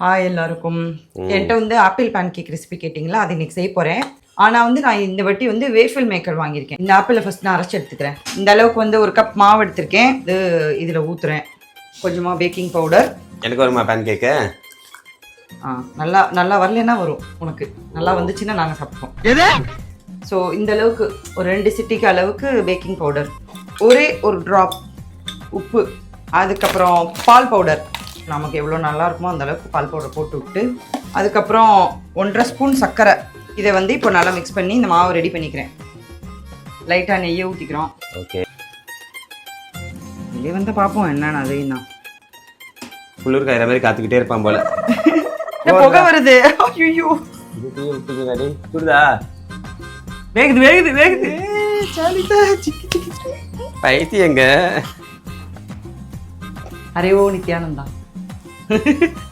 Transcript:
Hi எல்லாருக்கும். என்கிட்ட வந்து ஆப்பிள் பேன் கேக் ரெசிபி கேட்டிங்களா? அது இன்னைக்கு செய்ய போகிறேன் ஆனால் வந்து நான் இந்த வாட்டி வந்து வேஃபில் மேக்கர் வாங்கியிருக்கேன். இந்த ஆப்பிளை ஃபஸ்ட் நான் அரைச்சி எடுத்துக்கிறேன். இந்த அளவுக்கு வந்து ஒரு கப் மாவு எடுத்திருக்கேன். இது இதில் ஊற்றுறேன் கொஞ்சமாக பேக்கிங் பவுடர் எனக்கு வருமா பேன் கேக்கு ஆ நல்லா நல்லா வரலன்னா வரும் உனக்கு. நல்லா வந்துச்சுன்னா நாங்கள் சாப்பிடுவோம் ஸோ இந்த அளவுக்கு ஒரு ரெண்டு சிட்டிக்கு அளவுக்கு பேக்கிங் பவுடர் ஒரே ஒரு ட்ராப் உப்பு. அதுக்கப்புறம் பால் பவுடர் நமக்கு எவ்வளோ நல்லா இருக்குமோ அந்த அளவுக்கு பால் பவுடர் போட்டு விட்டு அதுக்கப்புறம் ஒன்றரை ஸ்பூன் சர்க்கரை. இதை வந்து இப்போ நல்லா மிக்ஸ் பண்ணி இந்த மாவு ரெடி பண்ணிக்கிறேன். லைட்டாக நெய்யை ஊற்றிக்கிறோம் ஓகே. வெளியே வந்து பார்ப்போம் என்னன்னு அதையும் தான். குளிர் காயிற மாதிரி காத்துக்கிட்டே இருப்பான் போல. புகை வருது? ஐயோ புரியுதா வேகுது வேகுது வேகுது. பைத்தியங்க. அரே ஓ நித்யானந்தா. 嘿嘿嘿